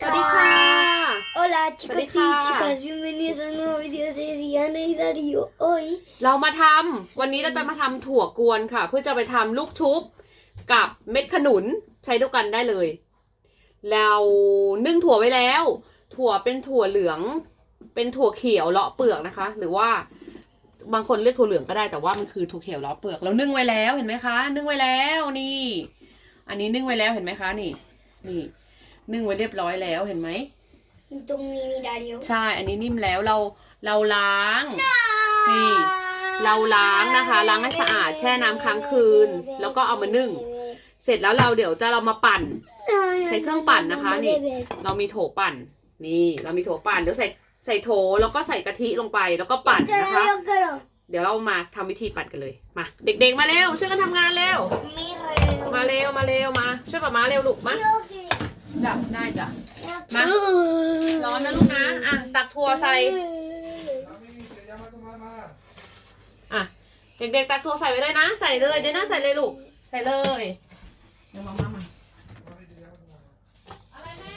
สวัสดีค่ะ Hola chicos y Sawadee-ka. chicas, bienvenidos a un nuevo video de Diana y Darío. Hoy เรามาทำวันนี้เราจะมาทำถั่วกวนค่ะ เพื่อจะไปทำลูกชุบกับเม็ดขนุนใช้ด้วยกันได้เลย เรานึ่งถั่วไว้แล้ว ถั่วเป็นถั่วเหลือง เป็นถั่วเขียวเลาะเปลือกนะคะ หรือว่าบางคนเรียกถั่วเหลืองก็ได้แต่ว่ามันคือถั่วเขียวเลาะเปลือกเรานึ่งไว้แล้วเห็นไหมคะ นึ่งไว้แล้วนี่ อันนี้นึ่งไว้แล้วเห็นไหมคะนี่ นี่ นึ่งไว้เรียบร้อยแล้วเห็นไหม Don Mimi Darío. ใช่ อันนี้นิ่มแล้วเราเราล้างนี่เราล้างนะคะ ล้างให้สะอาดแช่น้ำค้างคืน แล้วก็เอามานึ่ง เสร็จแล้วเราเดี๋ยวจะเรามาปั่น ใช้เครื่องปั่นนะคะนี่ เรามีโถปั่น นี่ เรามีโถปั่นเดี๋ยวใส่ใส่โถแล้วก็ใส่กะทิลงไปแล้วก็ปั่นนะคะ Yo quiero. เดี๋ยวเรามาทำวิธีปั่นกันเลยมาเด็กๆมาเร็วช่วยกันทำงานเร็วมาเร็วมาเร็วมาช่วยป้ามาเร็วลูกมา จับได้จ้ะ มา ร้อนนะลูกนะ อะ ตักถั่วใส่ อะ เด็กๆ ตักถั่วใส่ไว้เลยนะ ใส่เลยเดี๋ยวนะใส่เลยลูก ใส่เลย เดี๋ยวมามามาอะไรแม่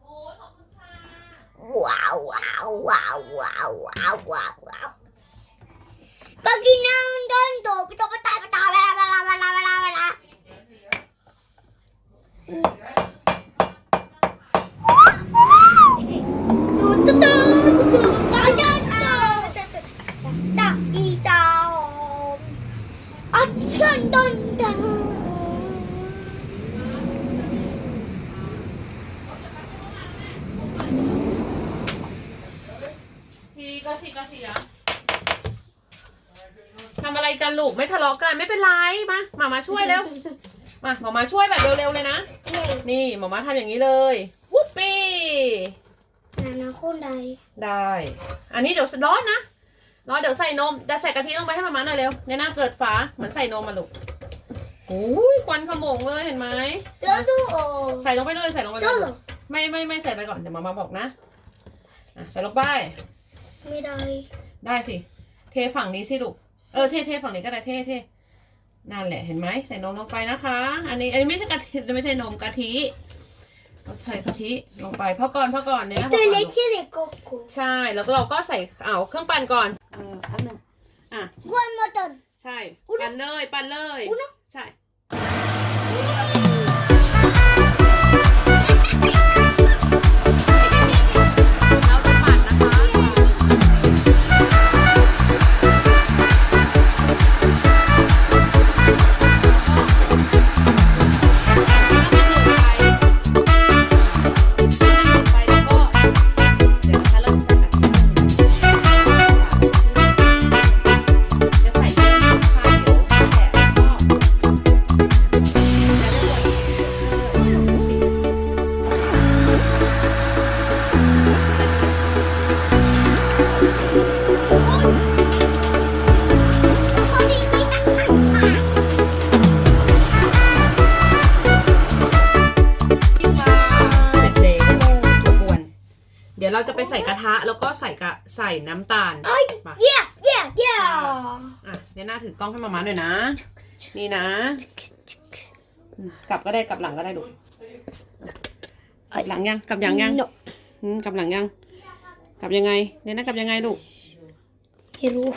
โอ้ยขอบคุณค่ะ Wow, wow, wow, wow, wow, wow, wow. Pagina ทีก็ทีก็ทีอะทำอะไรกันลูกไม่ทะเลาะกันไม่เป็นไรมามามาช่วยเร็วมาหมอมาช่วยแบบเร็วๆเลยนะ นี่หมอมาทำอย่างนี้เลยวุ๊ปปี้ Nana con dai. ได้ อันนี้เดี๋ยวร้อนนะร้อนเดี๋ยวใส่นมเดี๋ยวใส่กะทิลงไปให้มามาหน่อยเร็วเนี่ยนะเกิดฝาเหมือนใส่นมมาลูกโอ้ยควันขโมงเลยเห็นไหม Todo. ใส่ลงไปเลยใส่ลงไปเลย Todo. ไม่ไม่ไม่ใส่ไปก่อนเดี๋ยวมามาบอกนะอะใส่ลงไป ไม่ได้ ได้สิ เทฝั่งนี้สิลูก เออ เทเทฝั่งนี้ก็ได้เทเทนั่นแหละ เห็นไหมใส่นมลงไปนะคะ อันนี้ อันนี้ไม่ใช่กะทิ ไม่ใช่นมกะทิเราใส่กะทิลงไปพ่อก่อนพ่อก่อนเนี่ยตัวพ่อก่อนเลลูก che de coco ใช่ แล้วก็เราก็ใส่เอาเครื่องปั่นก่อนเอออันหนึ่งอะ one motor ใช่อุ๊ยปั่นเลย ปั่นเลยอุ๊ยนะใช่ ดี๋ยวเราจะไปใส่กระทะแล้วก็ใส่กะใส่น้ำตาลเอ้ยมา yeah yeah yeah อะเนี่ยหน้าถือกล้องให้มามาหน่อยนะ นี่นะอืมกลับก็ได้กลับหลังก็ได้ดูกลับหลังยังกลับยังยัง no อืมกลับหลังยัง กลับยังไงเนี่ยนะกลับยังไงลูกไม่รู้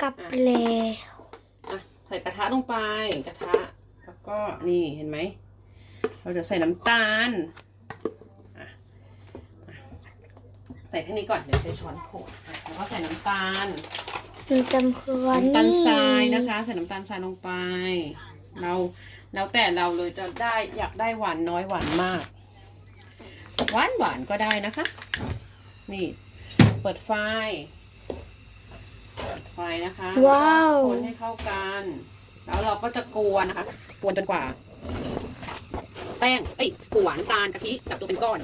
กลับแล้วอะใส่กระทะลงไปกระทะ แล้วก็นี่เห็นไหมเราเดี๋ยวใส่น้ำตาลอะอะ ใส่แค่นี้ก่อน เดี๋ยวใช้ช้อนโขลกอะแล้วก็ใส่น้ำตาล มันจำคือวันน้ำตาลนี้ทรายนะคะ ใส่น้ำตาลทรายลงไป เราแล้วแต่เราเลยจะได้อยากได้หวานน้อยหวานมาก หวานหวานก็ได้นะคะ นี่ เปิดไฟ เปิดไฟนะคะว้าว คนให้เข้ากัน แล้วเราก็จะกวนนะคะกวนจนกว่า แป้งเอ้ยถั่วน้ำตาลกะทิจับตัวเป็นก้อน